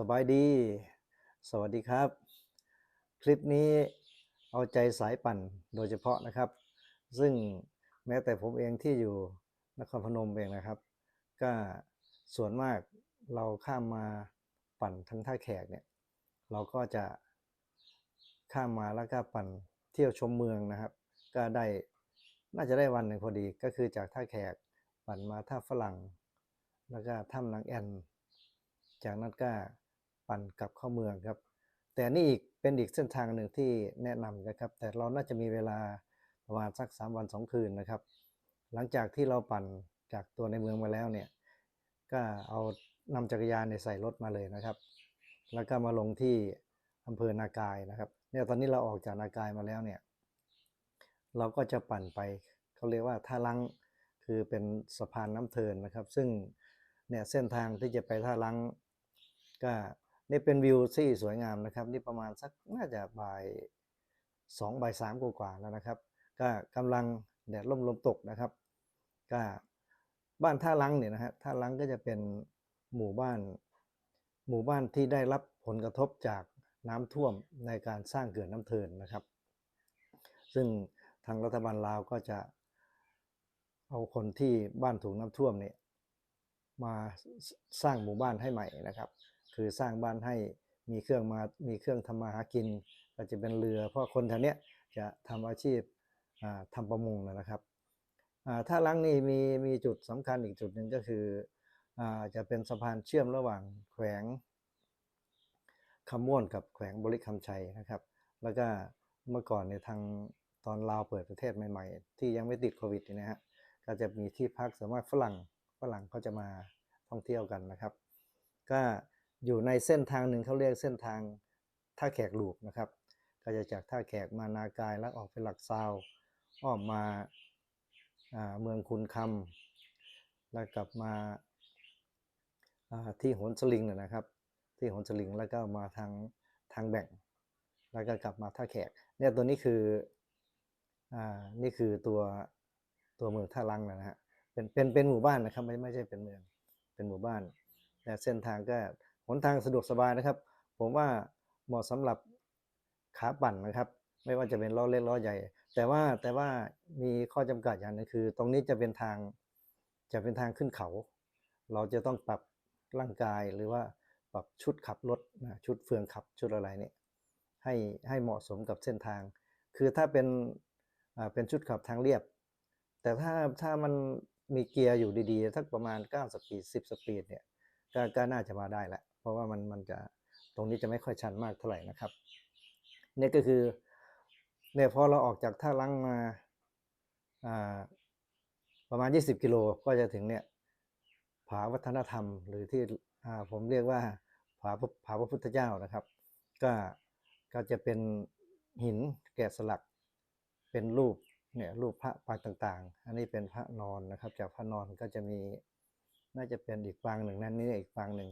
สบายดี สวัสดีครับ คลิปนี้เอาใจสายปั่นโดยเฉพาะนะครับ ซึ่งแม้แต่ผมเองที่อยู่นครพนมเองนะครับ ก็ส่วนมากเราข้ามมาปั่นทั้งท่าแขกเนี่ย เราก็จะข้ามมาแล้วก็ปั่นเที่ยวชมเมืองนะครับ ก็ได้น่าจะได้วันหนึ่งพอดี ก็คือจากท่าแขกปั่นมาท่าฝรั่ง แล้วก็ถ้ำนางแอนจากนั้นก็ ปั่นกลับเข้าเมืองครับ แต่นี่อีกเป็นอีกเส้นทางหนึ่งที่แนะนำนะครับ แต่เราน่าจะมีเวลาประมาณสักสามวันสองคืนนะครับ หลังจากที่เราปั่นจากตัวในเมืองมาแล้วเนี่ย ก็เอานำจักรยานเนี่ยใส่รถมาเลยนะครับ แล้วก็มาลงที่อำเภอนากายนะครับ เนี่ยตอนนี้เราออกจากนากายมาแล้วเนี่ย เราก็จะปั่นไปเขาเรียกว่าท่าลังคือเป็นสะพานน้ำเทินนะครับ ซึ่งเนี่ยเส้นทางที่จะไปท่าลังก็ นี่เป็นวิวที่สวยงามนะครับ นี่ประมาณสักน่าจะบ่ายสองบ่ายสามกว่าแล้วนะครับ ก็กำลังแดดร่มลมตกนะครับ ก็บ้านท่าลังเนี่ยนะฮะท่าลังก็จะเป็นหมู่บ้าน หมู่บ้านที่ได้รับผลกระทบจากน้ำท่วมในการสร้างเขื่อนน้ำเทินนะครับ ซึ่งทางรัฐบาลลาวก็จะเอาคนที่บ้านถูกน้ำท่วมเนี่ยมาสร้างหมู่บ้านให้ใหม่นะครับ คือสร้างบ้านให้มีเครื่องมา มีเครื่องทำมาหากิน ก็จะเป็นเรือ เพราะคนแถวเนี้ยจะทำอาชีพอ่าทำประมงนะครับ ถ้าลังนี่มีมีจุดสำคัญอีกจุดหนึ่งก็คืออจะเป็นสะพานเชื่อมระหว่างแขวงคำม่วนกับแขวงบริคำชัยนะครับ แล้วก็เมื่อก่อนเนี่ยทางตอนลาวเปิดประเทศใหม่ ๆ ที่ยังไม่ติดโควิดนะฮะ ก็จะมีที่พักสามารถฝรั่งฝรั่งเขาจะมาท่องเที่ยวกันนะครับ ก็ อยู่ในเส้นทางหนึ่งเขาเรียกเส้นทางท่าแขกลูปนะครับ ก็จะจากท่าแขกมานากายแล้วออกไปหลักซาวอ้อมมาเมืองคุณคำแล้วกลับมาที่หนสลิงนะครับ ที่หนสลิงแล้วก็มาทางทางแบ่ง แล้วก็กลับมาท่าแขกเนี่ยตัวนี้คืออ่านี่คือตัวตัวเมืองท่าลังนะฮะเป็นเป็นเป็นหมู่บ้านนะครับไม่ไม่ใช่เป็นเมืองเป็นหมู่บ้านแต่เส้นทางก็ หนทางสะดวกสบายนะครับ ผมว่าเหมาะสำหรับขาปั่นนะครับ ไม่ว่าจะเป็นล้อเล็กล้อใหญ่ แต่ว่าแต่ว่ามีข้อจำกัดอย่างหนึงคือ ตรงนี้จะเป็นทางจะเป็นทางขึ้นเขา เราจะต้องปรับร่างกายหรือว่าปรับชุดขับรถนะชุดเฟืองขับชุดอะไรเนี่ยให้ให้เหมาะสมกับเส้นทาง คือถ้าเป็นเป็นชุดขับทางเรียบ แต่ถ้าถ้ามันมีเกียร์อยู่ดีๆสักประมาณ9สปีด10 สปีดเนี่ยก็น่าจะมาได้แหละเพ ราะว่ามันมันจะตรงนี้จะไม่ค่อยชันมากเท่าไหร่นะครับเนี่ยก็คือเนี่ยพอเราออกจากท่าลังมาอ่าประมาณ 20 กิโลก็จะถึงเนี่ยผาวัฒนธรรม หรือที่อ่าผมเรียกว่าผาพระผาพระพุทธเจ้านะครับ ก็ก็จะเป็นหินแกะสลักเป็นรูปเนี่ยรูปพระปางต่างๆ อันนี้เป็นพระนอนนะครับ จากพระนอนก็จะมีน่าจะเป็นอีกปางหนึ่งนั่นนี่อีกปางหนึ่ง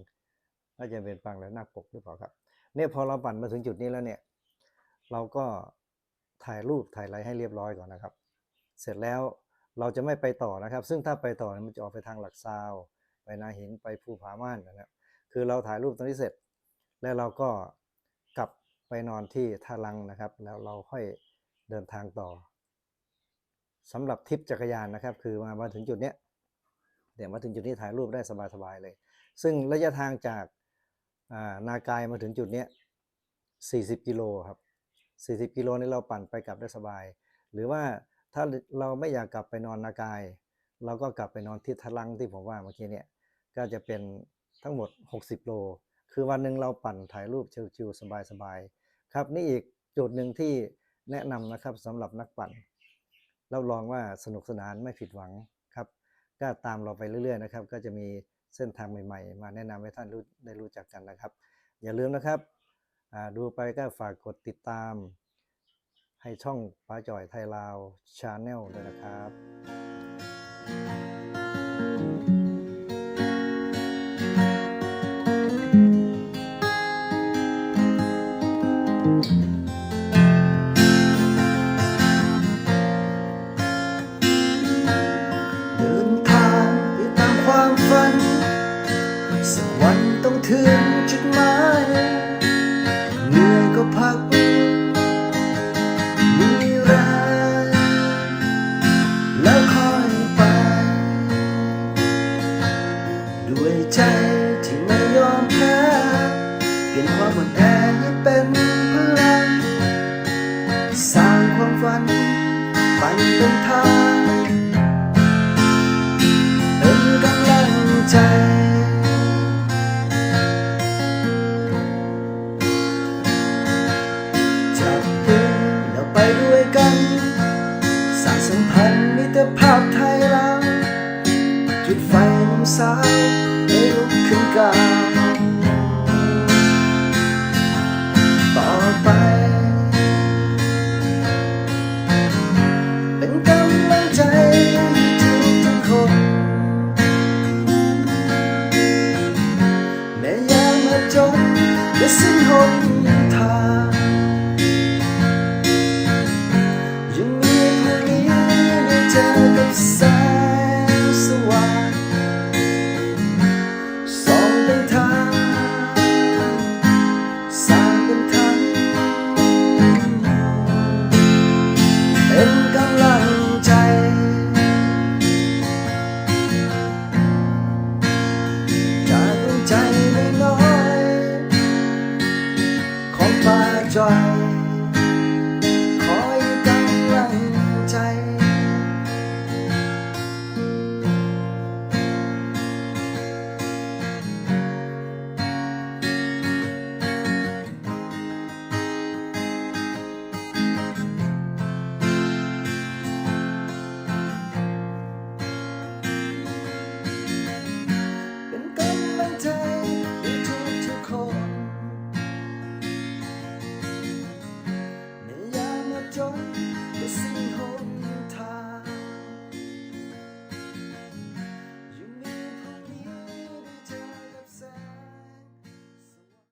น่าจะเป็นปางแล้วหน้าปกหรือเปล่าครับ เนี่ยพอเราปั่นมาถึงจุดนี้แล้วเนี่ย เราก็ถ่ายรูปถ่ายอะไรให้เรียบร้อยก่อนนะครับ เสร็จแล้วเราจะไม่ไปต่อนะครับ ซึ่งถ้าไปต่อมันจะออกไปทางหลักซาวไปนาหินไปภูผาม่านนะครับ คือเราถ่ายรูปตรงนี้เสร็จ แล้วเราก็กลับไปนอนที่ท่าลังนะครับ แล้วเราค่อยเดินทางต่อสำหรับทริปจักรยานนะครับ คือมามาถึงจุดเนี้ยเดี๋ยวมาถึงจุดนี้ถ่ายรูปได้สบายๆเลย ซึ่งระยะทางจาก นากายมาถึงจุดเนี้ย40 กิโลครับ 40 กิโลนี้เราปั่นไปกลับได้สบาย หรือว่าถ้าเราไม่อยากกลับไปนอนนากาย เราก็กลับไปนอนที่ทะลังที่ผมว่าเมื่อกี้เนี่ยก็จะเป็นทั้งหมด 60 โล คือวันหนึ่งเราปั่นถ่ายรูปชิวๆสบายๆครับนี่อีกจุดหนึ่งที่แนะนำนะครับสำหรับนักปั่นรับรองว่าสนุกสนานไม่ผิดหวังครับ ก็ตามเราไปเรื่อยๆนะครับ ก็จะมี เส้นทางใหม่ ๆ มาแนะนำให้ท่านได้รู้จักกันนะครับ อย่าลืมนะครับดูไปก็ฝากกดติดตาม ให้ช่องป้าจ่อยไทยลาวชาแนลด้วยนะครับ ถึงจุดหมายเหนื่อยก็พัก มีแรงแล้วค่อยไป ด้วยใจที่ไม่ยอมแพ้เปลี่ยนความอ่อนแอให้เป็น จุดไฟนุ่มสาวให้ลุกขึ้นกาวต่อไป เป็นกำลังใจทุกทุกคน แม้ยามมาจนและสิ้นหนทางยังมีพรุ่งนี้ได้เจอกับแสง